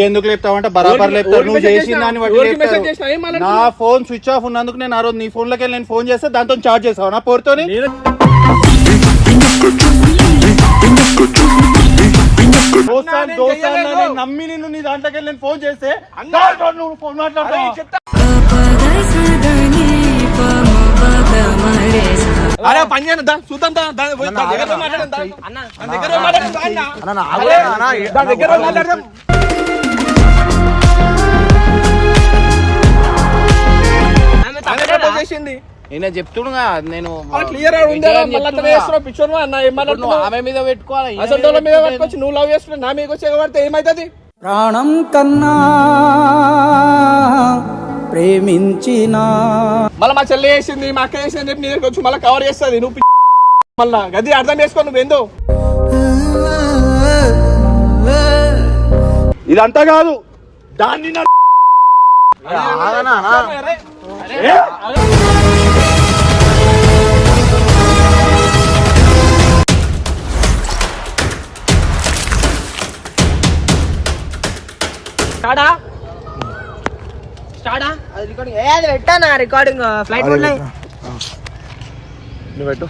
ఎందుకు లేపుతావంటే బరాబర్ ఎవరికి- లేపుతారు ఎవరికి నువ్వు చేసిన? దాన్ని బట్టి నా? ఫోన్ స్విచ్ ఆఫ్ ఉన్నందుకు నేను ఆ రోజు నీ ఫోన్లోకి నేను ఫోన్ చేస్తే దాంతో చార్జ్ చేసావు నా. అని నమ్మి నిన్ను నీ దాంట్లోకి వెళ్ళి నేను ఫోన్ చేస్తే నువ్వు ఫోన్ మాట్లాడతావు. అరే పని చేయను దా చూద్దాం దగ్గర మాట్లాడదాం దగ్గర మాట్లాడదాం దగ్గర మాట్లాడదాం. చేసింది. నేను చెప్తుడుగా నేను క్లియర్ ఆమె మీద పెట్టుకోవాలి? అసలు మీద నువ్వు లవ్ చేస్తున్నావు నా మీద వచ్చి ఎగబడితే ఏమైతుంది? ప్రాణం కన్నా ప్రేమించిన. మళ్ళీ మా చెల్లి వేసింది మా అక్క వేసింది చెప్పి నీ దగ్గరికి వచ్చి మళ్ళీ కవర్ చేస్తుంది. నువ్వు మళ్ళా గది అర్థం చేసుకో నువ్వు ఏందో? ఇదంతా కాదు. దాన్ని నా- స్టార్టా స్టార్టా అది రికార్డింగ్ ఏ అది పెట్టానా రికార్డింగ్ ఫ్లైట్ మోడ్ నువ్వు పెట్టు.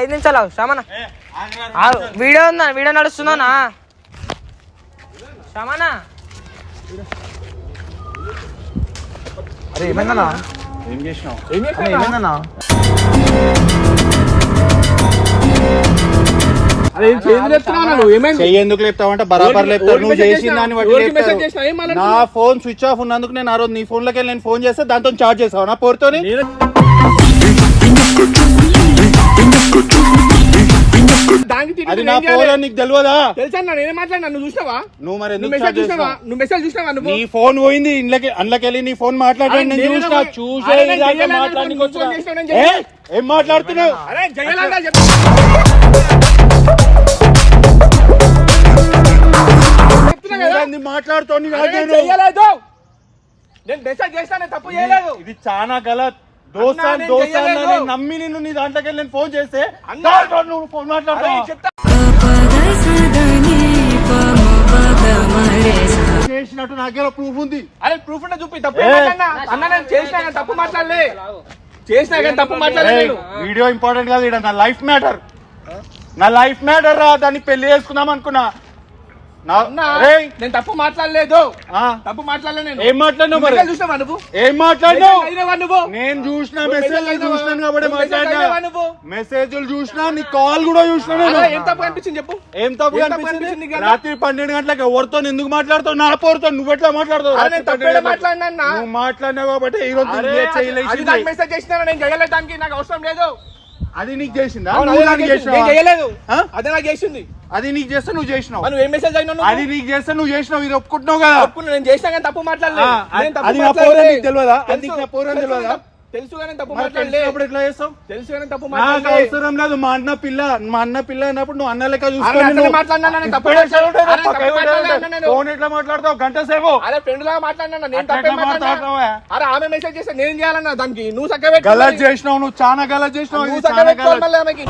ఐదు నిమిషాలు శ్రమణ. వీడియో ఉందా? వీడియో నడుస్తుందానా శ్రమణ. అరే ఏమైందన్నా? ఏం చేసినావు? ఏం చేస్తున్నావు? ఏమైందన్నా? ఎందుకు లేపుతావంటే బరాబర్ ఎవరికి- లేపుతారు. ఎవరికి నువ్వు చేసిన? దాన్ని బట్టి నా? ఫోన్ స్విచ్ ఆఫ్ ఉన్నందుకు నేను ఆ రోజు నీ ఫోన్లోకి నేను ఫోన్ చేస్తే దాంతో చార్జ్ చేసావు నా తిరిగి అది నా? ఫోన్ నీకు తెలియదా తెలుసా నేనేం మాట్లాడినా? నువ్వు చూసినావా? నువ్వు మరి నువ్వు మెసేజ్ చూసినావా? నువ్వు మెసేజ్ చూసినావా నువ్వు? నీ ఫోన్ పోయింది నీ ఫోన్ నేను చూసినా చూసే ఇదాకా ఏ? మాట్లాడుతున్నావు? అరే జయలాగా చెప్తున్నా నేను మెసేజ్ చేస్తాను తప్పు చేయలేదు. ఇది చాలా గలత్. దోస్తాన్ నేను నమ్మి నిన్ను నీ దాంట్లోకి వెళ్ళి నేను ఫోన్ చేస్తే నువ్వు ఫోన్ చెప్తా. చేసినట్టు నాకేదో ప్రూఫ్ ఉంది. అరే ప్రూఫ్ ఉంటే చూపి తప్పు అన్న నేను చేసినా తప్పు మాట్లాడలే. చేసినా కానీ తప్పు మాట్లాడలే నేను. వీడియో ఇంపార్టెంట్ కాదు నా లైఫ్ మ్యాటర్ నా లైఫ్ మ్యాటర్ రా దాన్ని పెళ్ళి చేసుకుందాం అనుకున్నా. నేను తప్పు మాట్లాడలేదు. తప్పు మాట్లాడలే నేను. ఏం మాట్లాడినావు చూసినావా నువ్వు? ఏం మాట్లాడినావు? మెసేజ్ అయినావా నువ్వు? నేను చూసిన నువ్వు మెసేజ్ మెసేజ్ అయినావా? చూసినాను కాబట్టి నువ్వు మెసేజ్ అయినావా మాట్లాడినా నువ్వు? మెసేజ్లు చూసినా నీ కాల్ కూడా చూసినా ఏం తప్పు అనిపించింది చెప్పు? ఏం తప్పు అనిపించింది? రాత్రి పన్నెండు గంటలకు ఎవరితో ఎందుకు మాట్లాడుతావు? నా పోరుతో నువ్వు ఎట్లా మాట్లాడతావు? మాట్లాడినా? నువ్వు మాట్లాడినావు కాబట్టి ఈ రోజు మెసేజ్ చేసినా నేను నాకు అవసరం లేదు. అది నీకు చేసిందా? చేయలేదు? అదే నాకు చేసింది. అది నీకు చేస్తే నువ్వు చేసినావు. నువ్వు ఏం మెసేజ్ అయినా అది నీకు చేస్తే నువ్వు చేసినావు ఇది ఒప్పుకుంటున్నావు కదా. నేను చేసినా కానీ తప్పు మాట్లాడలే ఆ, నేను తప్పు అది నా మాట్లాడలే. పోరని నీకు తెలియదా? అది తెలియదా? తెలుసు కానీ తప్పు మాట్లాడలే. ఎట్లా చేస్తావు? తెలుసు కానీ తప్పు నాకు అవసరం లేదు. మా అన్న పిల్ల మా అన్న పిల్ల అన్నప్పుడు నువ్వు అన్న లెక్క. ఫోన్ ఎట్లా మాట్లాడతావు? గంట సేపు. అరే ఫ్రెండ్ లాగా మాట్లాడినా నేను తప్పే? అరే ఆమె మెసేజ్ చేస్తే నేను చేయాలన్నా? దానికి నువ్వు గలత్ చేసినావు నువ్వు చాలా గలత్ చేసినావు. నువ్వు పెట్టుకోవాలి మళ్ళీ ఆమెకి.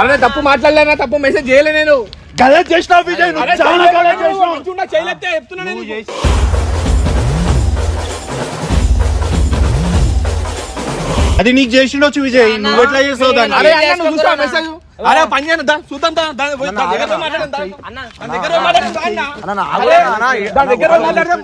అరే తప్పు మాట్లాడలేనా? తప్పు మెసేజ్ చేయలే నేను. గలత్ చేసినావు విజయ్ నువ్వు చాలా నేను. చేసినావు మంచిగున్నా, చేయలేదే చెప్తున్నా నేను నువ్వు చేసి అది నీకు చేసిండొచ్చు విజయ్ నువ్వు ఎట్లా చేస్తావు దాన్ని అరే అన్న నువ్వు చూసావా మెసేజ్ అరే పని చేయను దా చూద్దాం దా దగ్గర మాట్లాడదాం దా. అన్న దగ్గర మాట్లాడదాం దా అన్న. అన్న, దగ్గర మాట్లాడదాం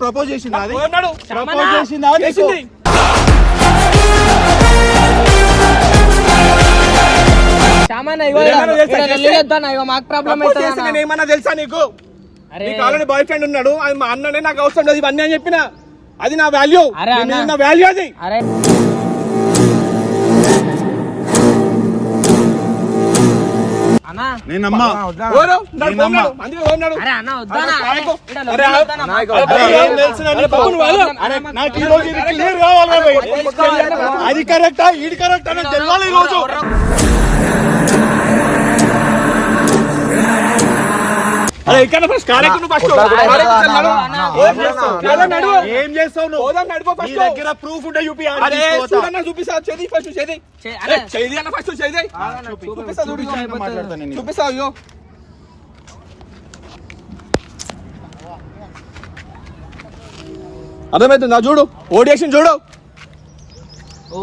ప్రపోజ్ చేసిందా. ప్రపోజ్ చేసిందా ఇగో ఇగో మాకు ప్రాబ్లం ఏమన్నా తెలుసా నీకు? నీకు ఆల్రెడీ బాయ్ ఫ్రెండ్ ఉన్నాడు. అది మా అన్ననే నాకు అవసరం లేదు. ఇవన్నీ అని చెప్పిన. అది నా వాల్యూ. నా వాల్యూ అది. అరే. అది కరెక్టా ఇది కరెక్ట్ అని తెలవాలి ఈ రోజు. అరే, ఇక్కడ ఫస్ట్ కారు ఎక్కు నువ్వు ఫస్ట్. ఏం చేస్తావు? నువ్వు పోదాం, నడుకో నీ ఫస్ట్. దగ్గర ప్రూఫ్ ఉంటే చూపి అరే. చూడన్నా, చూపిస్తా. చేది ఫస్ట్, చేది. అరే, చేది అన్న ఫస్ట్, చేది. చూపిస్తా, నేను. చూపిస్తా, అయ్యో. అర్థమవుతుందా చూడు ఓడియేషన్ చూడు ఓ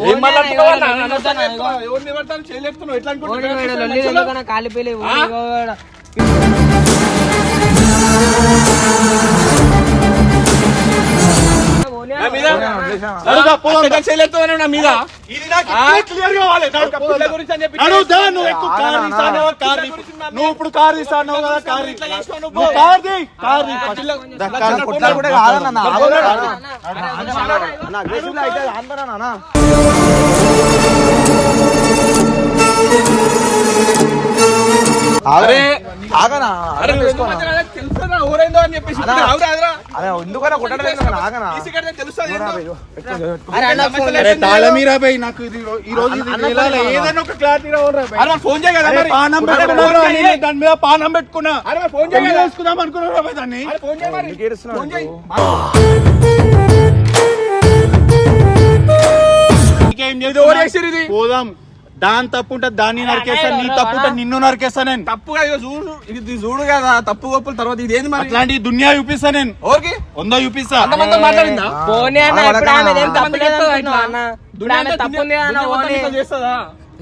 నడుదా, నువ్వు ఇప్పుడు కార్ తీస్తాను కదా కార్ తీ. నువ్వు కార్ తీ కార్ తీ ఫస్ట్. దా, కార్ కొట్టాలి కూడా కాదన్న, అన్న, అన్న, అరే ఆగనా? ఊరైందో అని చెప్పేసి తెలుస్తుంది నాకు ఈ రోజు. ఏదైనా ఒక క్లారిటీ రావాలి ఫోన్. పానం. దాని మీద పానం పెట్టుకున్నా. ఫోన్. చేసుకుందాం అనుకున్నారా దాన్ని? ఫోన్? పోదాం. దాని తప్పు ఉంటే దాన్ని నరికేస్తా నీ తప్పు ఉంటే నిన్ను నరికేస్తా నేను. తప్పుగా ఇగో చూడు ఇది చూడు కదా తప్పు గొప్పల తర్వాత ఇది ఏంది మరి? అట్లాంటి దునియా చూపిస్తా నేను. ఓకే. వంద చూపిస్తా. అంతమంది మాట్లాడిందా? పోనీ అన్న ఇప్పుడు ఆమె ఏం తప్పు లేదు? అన్న? ఇప్పుడు ఆమె ఉంది అన్న ఓనీ చేస్తుందా?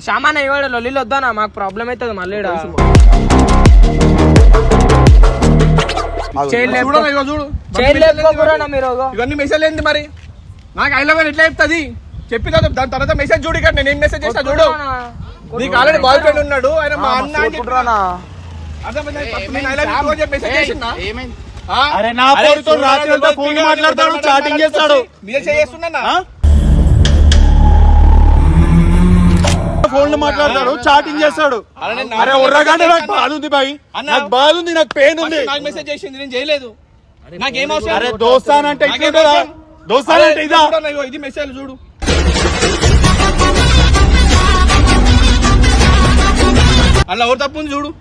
సామాన్ ఇవాడు లొల్లిలు వద్దానా మాకు ప్రాబ్లం అవుతుంది మళ్ళీ చూడు. చూడు. ఇవన్నీ మెసేజ్ ఏంది మరి? నాకు ఐ లవ్ ఎట్లా చెప్తుంది? చెప్పి కదా దాని తర్వాత మెసేజ్ చూడు ఇక్కడ నేను ఏం మెసేజ్ చేస్తా చూడు. నీకు ఆల్రెడీ బాయ్ ఫ్రెండ్ ఉన్నాడు ఆయన మా అన్న అని? అరే నా పోరుతో రాత్రి ఫోన్ మాట్లాడతాడు చాటింగ్ చేస్తాడు. చేస్తున్నా? ఫోన్లు మాట్లాడతాడు చాటింగ్ చేస్తాడు. అరే ఉర్రగంటే నాకు బాధ ఉంది బాయ్. నాకు బాధ ఉంది నాకు పెయిన్ ఉంది. నాకు మెసేజ్ చేసింది నేను చేయలేదు. నాకేం అవసరం? అరే దోస్తాన్ అంటే నాకేం ఇట్లుంటుందా అవసరం? దోస్తాన్ అరే, అంటే ఇదా ఇది మెసేజ్ చూడు. అలా ఎవరు తప్పు ఉంది చూడు.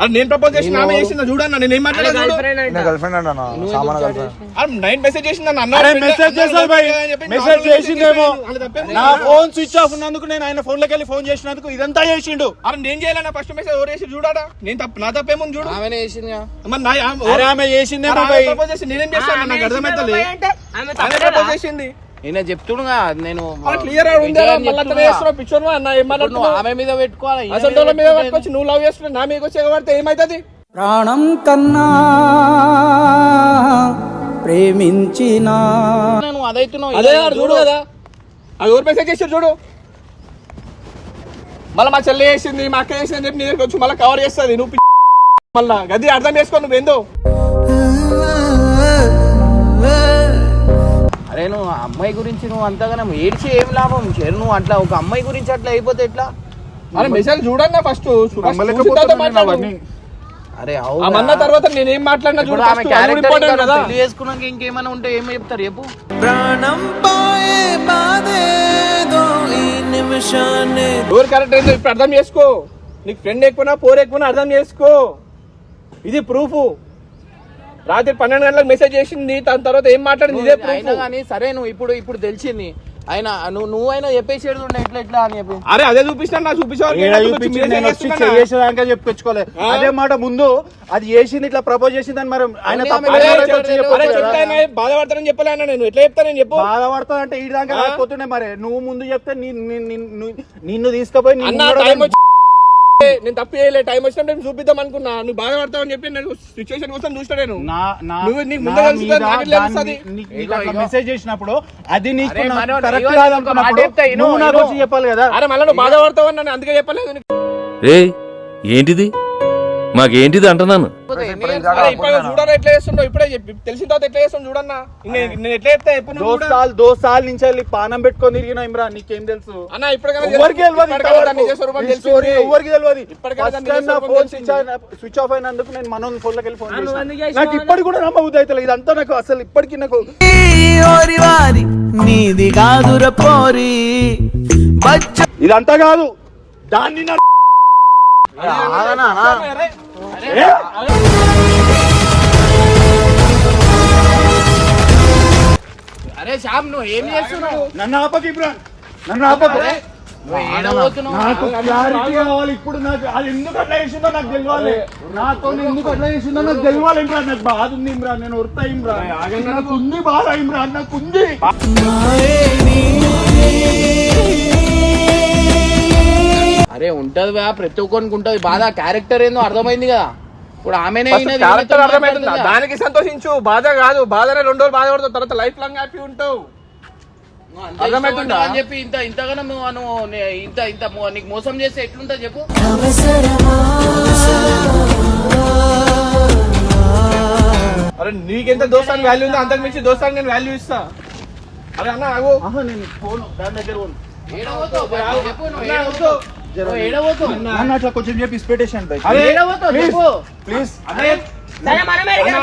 అరే నేను ప్రపోజ్ చేసిన ఆమె చేసిందా? చూడన్న నేను ఏం గర్ల్ చూడు. ఫ్రెండ్ అంట. అరే నైన్ మెసేజ్ చేసిందా అన్న? అరే మెసేజ్ బాయ్ మెసేజ్ చేసిందేమో. నా ఫోన్ స్విచ్ ఆఫ్ ఉన్నందుకు నేను ఆయన ఫోన్లోకి వెళ్ళి ఫోన్ చేసినందుకు ఇదంతా చేసిండు. అరే నేను చేయాలన్నా ఫస్ట్ మెసేజ్ ఎవరు చేసి చూడాడా నేను తప్పు నా చూడు. మరి నా అరే ఆమె చేసిందేమో అరే, ఆమె బాయ్ ప్రపోజ్ చేసి నేనేం చేస్తాను నాకు చేసిందే అర్థమైతలే ఆమె? ప్రపోజ్ చేసింది. ఈయన చెప్తుండగా నేను క్లియర్ పిక్చర్ ఆమె మీద పెట్టుకోవాలి? అసలు మీద నువ్వు లవ్ చేస్తున్నా నా మీద వచ్చి ఎగబడితే ఏమైతుంది? ప్రాణం కన్నా ప్రేమించిన నువ్వు అదైతున్నావు అదే చూడు కదా. అది ఎవరు మెసేజ్ చేసారు చూడు? మళ్ళీ మా చెల్లి చేసింది మా అక్క చేసింది అని చెప్పి నీ దగ్గరికి వచ్చి మళ్ళీ కవర్ చేస్తుంది. నువ్వు మళ్ళా గది అర్థం చేసుకో నువ్వు ఏందో అరే నువ్వు ఆ అమ్మాయి గురించి నువ్వు అంతగానం ఏడ్చి ఏం లాభం? చేరు నువ్వు అట్లా ఒక అమ్మాయి గురించి అట్లా అయిపోతే ఎట్లా? అరే మెసేజ్ చూడన్నా ఫస్ట్. అరే అవునా? మన్న తర్వాత నేను ఏం మాట్లాడినా చూడు ఆమె క్యారెక్టర్ కదా. చేసుకున్నాక ఇంకేమైనా ఉంటే ఏమి చెప్తారు చెప్పు? ఎవరు కరెక్ట్ ఏందో ఇప్పుడు అర్థం చేసుకో. నీకు ఫ్రెండ్ ఎక్కువనా పోర్ ఎక్కువనా అర్థం చేసుకో. ఇది ప్రూఫ్ రాత్రి పన్నెండు గంటలకు మెసేజ్ చేసింది దాని తర్వాత ఏం మాట్లాడింది ఇదే నువ్వు అయినా ప్రూఫ్ కానీ సరే నువ్వు ఇప్పుడు ఇప్పుడు తెలిసింది. ఆయన నువ్వు నువ్వైనా చెప్పేసేది ఉండే ఎట్లా ఎట్లా అని చెప్పి. అరే అదే చూపిస్తాను నా ఏడ చూపించి నేను వచ్చి చేసేదాకా చెప్పుకోలే ఆ? అదే మాట ముందు అది చేసింది ఇట్లా ప్రపోజ్ చేసిందని మరి ఆయన తప్పు వచ్చి కదా. చెప్తానే బాధపడతానని చెప్పలేనా నేను. ఎట్లా చెప్తా నేను చెప్పు. బాధపడతా అంటే ఈ దాకా? రాకపోతుండే మరి. నువ్వు ముందు చెప్తే నీ- నీ- నీ- నీ- నిన్ను తీసుకుపోయి నిన్ను అన్న కూడా టైం వచ్చి నేను తప్పు చేయలే టైం వచ్చినప్పుడు నేను చూపిద్దాం అనుకున్నా నువ్వు బాధపడతావని చెప్పి నేను సిచ్యువేషన్ కోసం చూస్తా నేను నువ్వు నీకు ముందే. మెసేజ్ చేసినప్పుడు అది నీకు కరెక్ట్ నువ్వు నాకు ఇను. వచ్చి చెప్పాలి కదా అరే మళ్ళీ నువ్వు బాధపడతావు అని అందుకే చెప్పలేదు. రే ఏంటిది మాకేంటిది అంటున్నాను. దోస్తాల్ దోస్తాల్ నుంచి వెళ్ళి పానం పెట్టుకొని తిరిగిన ఇమ్రాన్ నీకేం తెలుసు? ఎవరికి తెలియదు. స్విచ్ ఆఫ్ అయినందుకు నేను మనోని ఫోన్లోకి వెళ్ళి ఫోన్ నాకు ఇప్పటికి కూడా నమ్మబుద్ధి అవుతుంది ఇదంతా నాకు అసలు ఇప్పటికి నాకు నీది కాదుర పోరి. బచ్చ ఇదంతా కాదు. దాన్ని శ్యామ్ నువ్వు ఏం చేస్తున్నావు? నన్ను ఆపకి ఇమ్రాన్. నన్ను ఆపకు. నాకు క్లారిటీ కావాలి ఇప్పుడు నాకు అది ఎందుకు అట్లా చేసిందో నాకు తెలియాలి నాతో ఎందుకు అట్లా చేసిందో నాకు తెలియాలి ఇమ్రాన్. నాకు బాధ ఉంది ఇమ్రాన్ నేను ఉడతా ఇమ్రాన్. నాకు ఉంది బాధ ఇమ్రాన్ నాకు ఉంది. అరే ఉంటది బా ప్రతి ఒక్కరికి ఉంటది. బాధ క్యారెక్టర్ ఏందో అర్థమైంది కదా. ఇప్పుడు ఆమెనే క్యారెక్టర్ అర్థమవుతుందా? దానికి సంతోషించు. బాధ కాదు. బాధనే రెండు రోజులు బాధపడతావు తర్వాత లైఫ్ లాంగ్ హ్యాపీ ఉంటావు. అర్థమవుతుందా? అని చెప్పి ఇంత ఇంతగానో నువ్వు నువ్వు నే- ఇంత ఇంత నీకు మోసం చేస్తే ఎట్లుంటది చెప్పు. అరే నీకెంత దోస్తానికి వాల్యూ ఉందో అంతకు మించి దోస్తానికి నేను వాల్యూ ఇస్తా. అరే అన్న ఆగు. నేను ఫోన్ దాని దగ్గర బా, చెప్పు అన్న. నన్ను అట్లా కొంచెం చెప్పి. చెప్పు. ప్లీజ్ అన్న. అన్న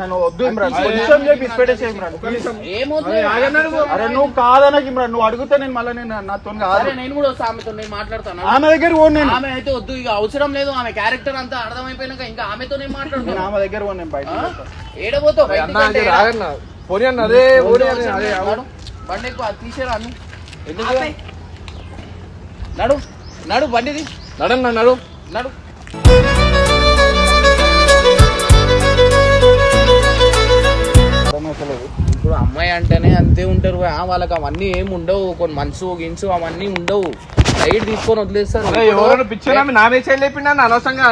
నన్ను వద్దు ఇమ్రాన్. కొంచెం చెప్పి ఇమ్రాన్? అరే, నువ్వు. కాదనకి ఇమ్రాన్. నువ్వు అడిగితే నేను మళ్ళీ నేను నాతో కాదు. నేను కూడా వస్తా ఆమెతో నేను మాట్లాడతాను. ఆమె దగ్గర పోను ఆమె అయితే వద్దు ఇక అవసరం లేదు. ఆమె క్యారెక్టర్ అంతా అర్థమైపోయినాక ఇంకా ఆమెతో నేను మాట్లాడుతాను ఆమె దగ్గర పోను నేను బయట ఏడబోతావు అన్న పోనీ అన్న అన్న. నడు. బండి ఎక్కువ అది తీసేరా అను ఎందుకు? నడు నడు బండిది. నడన్న నడు. నడు. ఇప్పుడు అమ్మాయి అంటేనే అంతే ఉంటారు వాళ్ళకి అవన్నీ ఏం ఉండవు. కొన్ని మనసు గిన్సు అవన్నీ ఉండవు. సైడ్ తీసుకొని వదిలేస్తారు. ఎవరైనా ఆమె నా చేయలేపిండి అన్న అనవసరంగా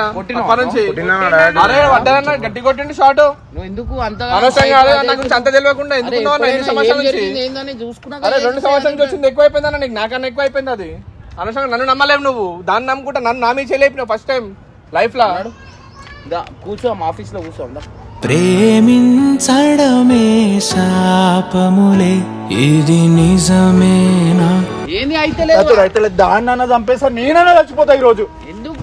అరే వడ్డారన్న గట్టి కొట్టిండు షాట్. నువ్వు ఎందుకు అంత అనవసరంగా అరే నా గురించి అంత తెలియకుండా ఎందుకు ఎన్ని సంవత్సరాల నుంచి ఏందని చూసుకున్నా అరే రెండు సంవత్సరాల నుంచి వచ్చింది ఎక్కువ అయిపోయింది అన్న నీకు? నాకన్నా ఎక్కువ అయిపోయింది అది. అనవసరంగా నన్ను నమ్మలేవు నువ్వు. దాన్ని నమ్ముకుంటా నన్ను నా మీద చేయలేపినావు ఫస్ట్ టైం లైఫ్ లా. కూర్చో మా ఆఫీస్లో కూర్చో ప్రేమించడమే శాపములే ఇది నిజమేనా? ఏంది అయితే లేదు అయితే అయితే దాన్ని అన్న చంపేసా నేనన్నా చచ్చిపోతా ఈ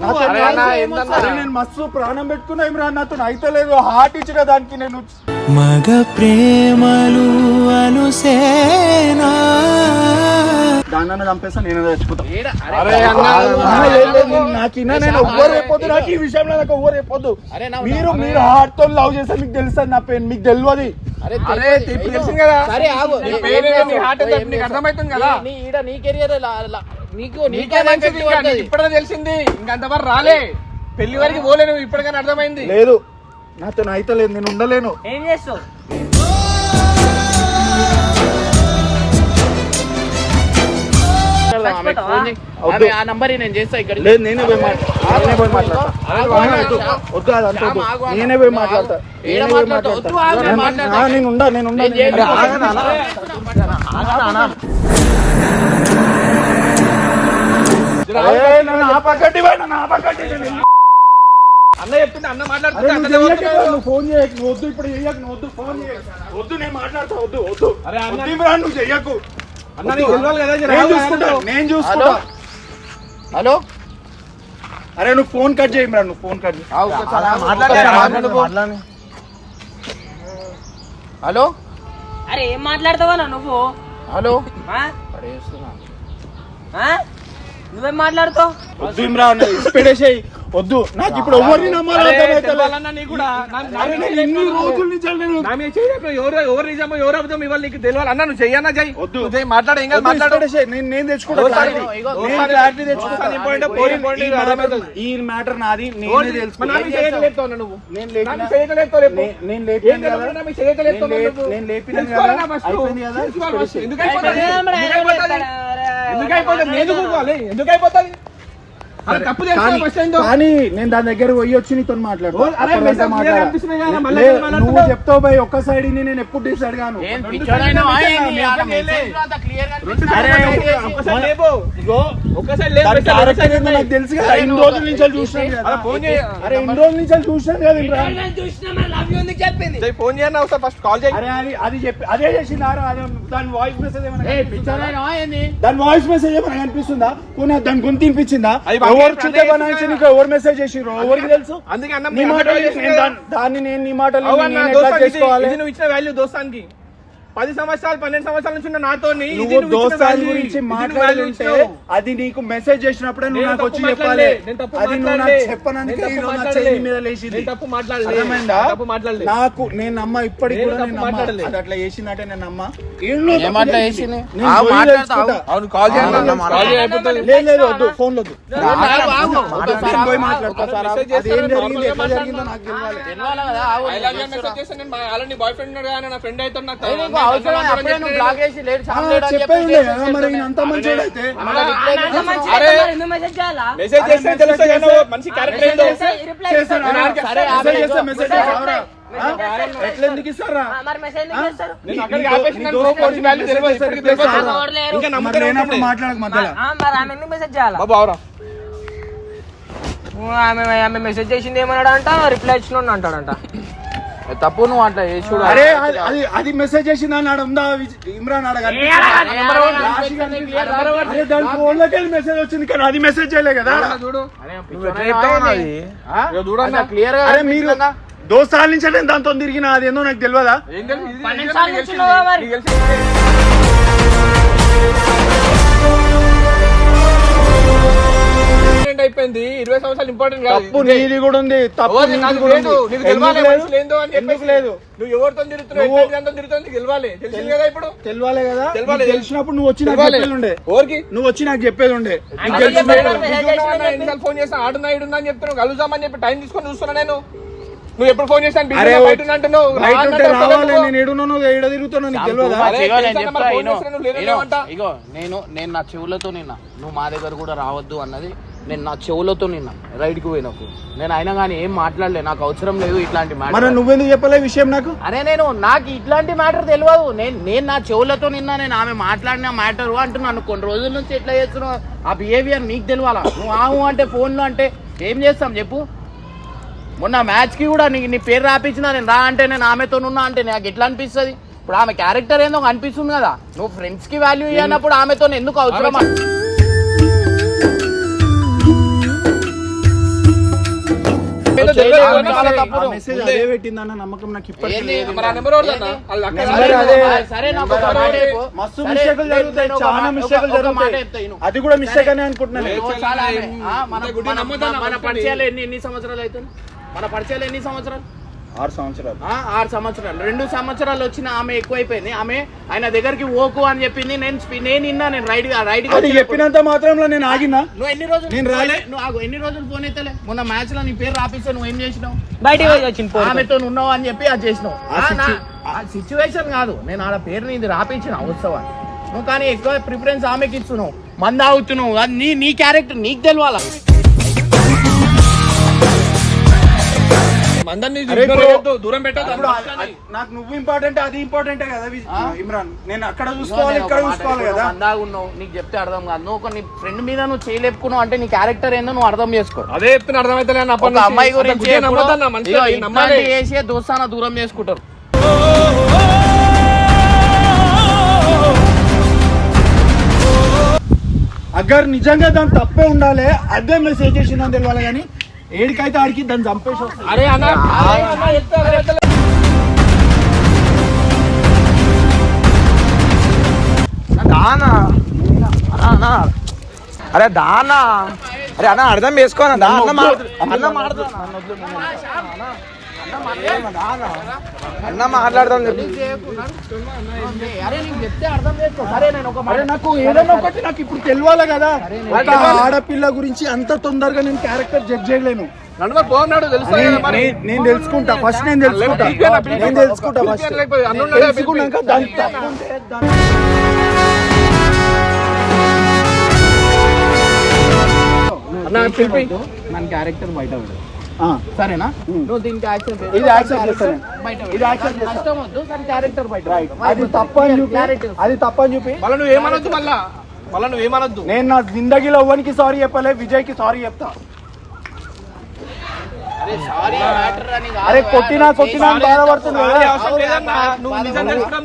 నేను మస్తు ప్రాణం పెట్టుకున్నా ఇమ్రాన్ నాతో. అయితే లేదు హార్ట్ ఇచ్చిన దానికి నేను మగ ప్రేమలు దాన్ని చంపేసా నేనే నేను- నాకు ఇన్నా నేను ఎవ్వరు అయిపోద్దు నాకు ఈ విషయంలో నాకు ఎవ్వరు అయిపోద్దు. అరే నా- మీరు మీరు హార్ట్తో లవ్ చేస్తే మీకు తెలుస్తుంది నా పెయిన్ మీకు తెలియదు. పేరు? అర్థమవుతుంది కదా. నీ ఈడ నీ కెరియర్ నీకు నీకే మంచిది ఇప్పుడే తెలిసింది. ఇంకంతవరకు రాలే. పెళ్ళి వరకు పోలేను ఇప్పటికైనా అర్థమైంది. లేదు. నాతో అయితే లేదు నేను ఉండలేను. ఏం చేస్తావు? ఆ నంబర్ నేను చేస్తా ఇక్కడ లేదు నేనే పోయి మాట్లాడతా. నేనే పోయి మాట్లాడతా. వద్దు. పోయి. మాట్లాడతా. పోయి? మాట్లాడతా. ఉండా నేను ఉండా నేను నేను చేస్తా. ఉండా. ఆగనా, అన్నా? ఏయ్, నన్ను ఆపకండి, భయ్, నన్ను ఆపకండి. నేను- అన్న చెప్పింది అన్న అరే, మాట్లాడుతుంటే నువ్వు అన్న చెయ్యకు, చెప్తున్నాడు. నువ్వు ఫోన్ చేయకు నువ్వు వద్దు ఇప్పుడు చెయ్యకు నువ్వు వద్దు ఫోన్ చేయకు వద్దు నేను మాట్లాడతా వద్దు వద్దు అరే, అన్న- వద్దు ఇమ్రాన్, నువ్వు చెయ్యకు అన్న నీకు తెలియాలి కదా జర నేను ఆగు, చూసుకుంటా ఆగు. నేను చూసుకుంటా హలో అరే నువ్వు ఫోన్ కట్ చేయి నువ్వు ఫోన్ కట్ చేయి ఆగు, ఒకసారి ఆగు. మాట్లాడు, మాట్లాడు పో. హలో అరే ఏం మాట్లాడతావా నువ్వు హలో ఆ? నువ్వేం మాట్లాడుతావు వద్దు ఇమ్రాన్ ఇన్స్పిరేషన్ వద్దు నాకు ఇప్పుడు ఎవరిని నమ్మాలో నేను ఇన్ని చేయలేకపోతున్నావు. రోజుల నుంచి నేను నా మీద చేయలేకపోయావు. ఎవరు ఎవరు నిజమో ఎవరు అబద్ధం ఇవాళ నీకు తెలియాలి అన్న నువ్వు చెయ్యన్నా చెయ్యి వద్దు. మాట్లాడు ఏం. నేను ఈ మ్యాటర్ నాది నేనే నువ్వు లేపిన కదా ఎందుకు. అయిపోతుంది? ఎందుకు? ఎందుకు అయిపోతుంది? కానీ- నేను దాని దగ్గర పోయి వచ్చి నీతో మాట్లాడు ఓ, అరే మెసేజ్ క్లియర్ కనిపిస్తున్నాయి కదా, మళ్ళీ లే, ఎందుకు నువ్వు? చెప్తావు భయ్ ఒక్క సైడ్ నేను ఎప్పుడు డిసైడ్ గాను తెలుసు కదా ఇన్ని రోజుల నుంచి కదా. ఫోన్ ఫస్ట్ కాల్ చేయి. అరే అది అది చెప్పి అదే చేసింది దాని వాయిస్ మెసేజ్ ఏమైనా? దాని వాయిస్ మెసేజ్ ఏమైనా కనిపిస్తుందా? దాని గొంతు వినిపించిందా? ఎవరు అదే బనాయించి. నీకు ఎవరు మెసేజ్ చేసిర్రు? ఎవరికి తెలుసు? అందుకే అన్న నీ మాటలు దాన్ని- నేను నీ మాటలు నేను ఎట్లా చేసుకోవాలి? నువ్వు ఇచ్చిన వాల్యూ దోస్తానికి. పది సంవత్సరాలు పన్నెండు సంవత్సరాల నుంచి ఉన్న నాతో నువ్వు గురించి మాట్లాడుతుంటే అది నీకు మెసేజ్ చేసినప్పుడే నువ్వు నేను నాకు వచ్చి చెప్పాలి. అది నువ్వు నాకు. చెప్పనందుకే ఈ రోజు నా మీద లేచింది. తప్పు. అర్థమైందా. నాకు నేను నమ్మ ఇప్పటికి కూడా నేను నమ్మ. మాట్లాడలే. అది అట్లా చేసిందంటే నేను నమ్మ. ఏం అట్లా చేసింది? నేను పోయి. అవును కాల్ లేదు లేదు వద్దు ఫోన్ వద్దు. ఆగు, ఆగు. నేను పోయి మాట్లాడతా ఒకసారి అది మెసేజ్ ఏం చేస్తాను, జరిగింది? నార్మల్గా ఎట్లా జరిగిందో నాకు తెలియాలి. తెలవాలి కదా, ఆగు. I love you మెసేజ్ చేస్తే నేను మా- ఆల్రెడీ బాయ్ ఫ్రెండ్ ఉన్నాడు కానీ నా ఫ్రెండ్ అయితే నాకు ఏ, చెప్పేది మరి అంత అయితే మెసేజ్ చేస్తే మనిషి క్యారెక్టర్. చేస్తే మెసేజ్ ఇస్తారా? లేనప్పుడు మాట్లాడక మధ్యలో. ఆమె ఆమె ఆమె మెసేజ్ చేసింది ఏమన్నాడు అంట రిప్లై ఇచ్చిన అంటాడంట. తప్పు నువ్వు అట్లా అరే అది- అది మెసేజ్ చేసింది అన్నాడు ఉందా ఇమ్రాన్ ఆడ దాని ఫోన్లోకి వెళ్ళి మెసేజ్ వచ్చింది కానీ అది మెసేజ్ చేయలే కదా? చూడు. గా అరే మీరు? దోస్తాల నుంచి నేను దాంతో తిరిగిన? అది ఏందో నాకు తెలియదా? Important అయిపోయింది ఇరవై సంవత్సరాలు ఇంపార్టెంట్ కాదు తప్పు నీది కూడా ఉంది తప్పు నీది నాకు కూడా లేదు. ఉంది. నీకు ఎందుకు తెలవాలి లేదు? మనిషి లేదో అని ఎందుకు చెప్పేసి. లేదు నువ్వు ఎవరితో తిరుగుతున్నావు నువ్వు- ఎట్లాంటి దాంతో తిరుగుతావు నీకు తెలవాలి తెలిసింది కదా ఇప్పుడు తెలియాలి కదా తెలవాలి. నీకు తెలిసినప్పుడు నువ్వు వచ్చి నాకు. చెప్పేది ఉండే ఎవరికి నువ్వు వచ్చి నాకు చెప్పేది ఉండే నీకు అదే తెలిసినప్పుడు- చెప్పాడు. ఎన్నిసార్లు ఫోన్ చేస్తా ఆడున్నా ఇడున్నా అని చెప్తున్నావు కలుద్దామని చెప్పి టైం తీసుకొని చూస్తున్నా నేను నువ్వు ఎప్పుడు ఫోన్ చేస్తాను అరే బయట ఉన్నా అంటున్నావు బయట రా ఉంటే రావాలి నేను ఏడున్నాను ఏడ తిరుగుతాను నీకు తెలియదా అరే, ఇగో నేను చెప్తా, ఇగో? ఇగో నేను నేను నా చెవులతో నిన్నా నువ్వు మా దగ్గర కూడా రావద్దు అన్నది నేను నా చెవులతో నిన్నా రైడ్కి పోయినప్పుడు. నేను అయినా కానీ ఏం మాట్లాడలే నాకు అవసరం లేదు ఇట్లాంటి మ్యాటర్. నువ్వెందుకు చెప్పలే విషయం నాకు? అరే నేను నాకు ఇట్లాంటి మ్యాటర్ తెలియదు నేను నేను నా చెవులతో నిన్నా నేను ఆమె మాట్లాడిన మ్యాటర్ అంటున్నాను కొన్ని రోజుల నుంచి ఎట్లా చేస్తున్నావు? ఆ బిహేవియర్ నీకు తెలియాలా నువ్వు ఆవు అంటే ఫోన్లో అంటే ఏం చేస్తాం చెప్పు? మొన్న మ్యాచ్కి కూడా నీ నీ పేరు రాపించిన నేను రా అంటే నేను ఆమెతో ఉన్నా అంటే నాకు ఎట్లా అనిపిస్తుంది? ఇప్పుడు ఆమె క్యారెక్టర్ ఏందో అనిపిస్తుంది కదా. నువ్వు ఫ్రెండ్స్కి వాల్యూ ఇవ్వనప్పుడు ఆమెతో ఎందుకు అవసరం అదే. చెప్పు. మస్తు మిస్టేక్లు జరుగుతాయి. చాలా మిస్టేక్లు జరుగుతాయి. అది కూడా మిస్టేక్ అని అనుకుంటున్నాను. మన. పరిచయాలు ఎన్ని ఎన్ని సంవత్సరాలు అవుతుంది మన పరిచయాలు ఎన్ని సంవత్సరాలు? ఆరు సంవత్సరాలు. ఆ, ఆరు సంవత్సరాలు. రెండు సంవత్సరాలు వచ్చిన ఆమె ఎక్కువైపోయింది. ఆమె ఆయన దగ్గరికి ఓకు అని చెప్పింది. నేను నేను విన్నా నేను రైడ్ రైడ్ చెప్పినంత మాత్రంలో నేను ఆగినా? నువ్వు ఎన్ని రోజులు నేను రాలే. నువ్వు ఆగు, ఎన్ని రోజులు ఫోన్ ఎత్తలే? మొన్న మ్యాచ్లో నీ పేరు రాపిస్తే నువ్వు ఏం చేసినావు? ఫోన్ ఆమెతో ఉన్నావు అని చెప్పి అది చేసినావు. సిచ్యువేషన్ కాదు. నేను ఆడ పేరు నీది రాపించిన ఉత్సవాన్ని నువ్వు కానీ ఎక్కువ ప్రిఫరెన్స్ ఆమెకి ఇస్తున్నావు. మంద అవుతున్నావు అది నీ నీ క్యారెక్టర్ నీకు తెలియాలా దూరం అది- నాకు నువ్వు ఇంపార్టెంట్ అది ఇంపార్టెంటే కదా? ఇమ్రాన్. నేను అక్కడ చూసుకోవాలి ఇక్కడ చూసుకోవాలి కదా. మందాగా ఉన్నావు నీకు చెప్తే అర్థం కాదు. నువ్వు ఒక నీ ఫ్రెండ్ మీద నువ్వు చేయలేపుకున్నావు అంటే నీ క్యారెక్టర్ ఏందో నువ్వు అర్థం చేసుకో. అదే చెప్తున్నా అర్థమైతే ఒక అమ్మాయి గురించి చేసే దోస్తాన దూరం చేసుకుంటారు. అగ్గర్ నిజంగా దాని తప్పే ఉండాలి అదే మెసేజ్ చేసిందని తెలియాలి కానీ ఏడికైతే ఆడికి దాన్ని చంపేసి అరే అన్న దానా అన్నా అరే దానా? అరే అన్న అర్థం చేసుకోనా దా అన్న మాట్లా- అన్న మాట్లాడుతున్నా అన్న మాట్లాడదాం నీకు చెప్తే అర్థం చేసుకో. సరే నేను ఒక మాట అరే నాకు ఏదైనా ఒకటి నాకు ఇప్పుడు తెలియాలి కదా. ఒక ఆడపిల్ల గురించి అంత తొందరగా నేను క్యారెక్టర్ జడ్జ్ చేయలేను. నేను- కదా మరి. నేను- నేను తెలుసుకుంటా. ఫస్ట్ నేను తెలుసుకుంటా. నేను తెలుసుకుంటా ఫస్ట్? తెలుసుకున్నాక దాని అన్న, క్యారెక్టర్ బయట. సరేనా? నువ్వు దీనికి యాక్సెప్ట్ ఇది accept చేస్తాను. బయట ఇది accept చేస్తా. నష్టం వద్దు కానీ క్యారెక్టర్ బయట రైట్ అది తప్పని చూపి అది తప్పని చూపి. మళ్ళీ నువ్వు ఏమనొద్దు మళ్ళా. మళ్ళీ నువ్వు ఏమనొద్దు. నేను నా జిందగీలో ఎవ్వనికి సారీ చెప్పలే విజయ్కి సారీ చెప్తా. అరే సారీ మ్యాటర్ అని కాదు. అరే కొట్టినా కొట్టినా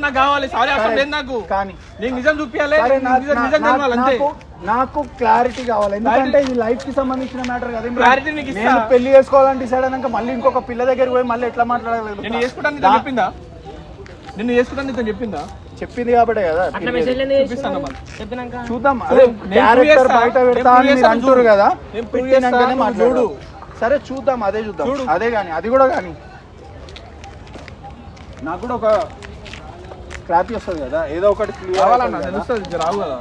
నాకు కావాలి. సారీ అవసరం లేదు నాకు. కానీ నీకు నిజం చూపించాలి నిజం అంతే. నాకు క్లారిటీ కావాలి. ఎందుకంటే ఇది లైఫ్కి సంబంధించిన మ్యాటర్ కదా నీకు ఇస్తా. నేను పెళ్ళి చేసుకోవాలని డిసైడ్ అయినాక మళ్ళీ ఇంకొక పిల్ల దగ్గరికి పోయి మళ్ళీ ఎట్లా నేను చేసుకుంటాను నీతో చెప్పిందా? నిన్ను చేసుకుంటాను నీతో చెప్పిందా? చెప్పింది కాబట్టి కదా. చూపిస్తాను చూద్దాం. అదే నేను క్యారెక్టర్ చేస్తా. బయట నేను పెడతా prove అని మీరు చేస్తాను అంటారు చూడు. కదా. నేను Prove నువ్వు మాట్లాడు. సరే చూద్దాం అదే చూద్దాం. చూడు. అదే కానీ అది కూడా కానీ నాకు కూడా ఒక క్లారిటీ వస్తుంది కదా. ఏదో ఒకటి. తెలుస్తుంది రావు కదా.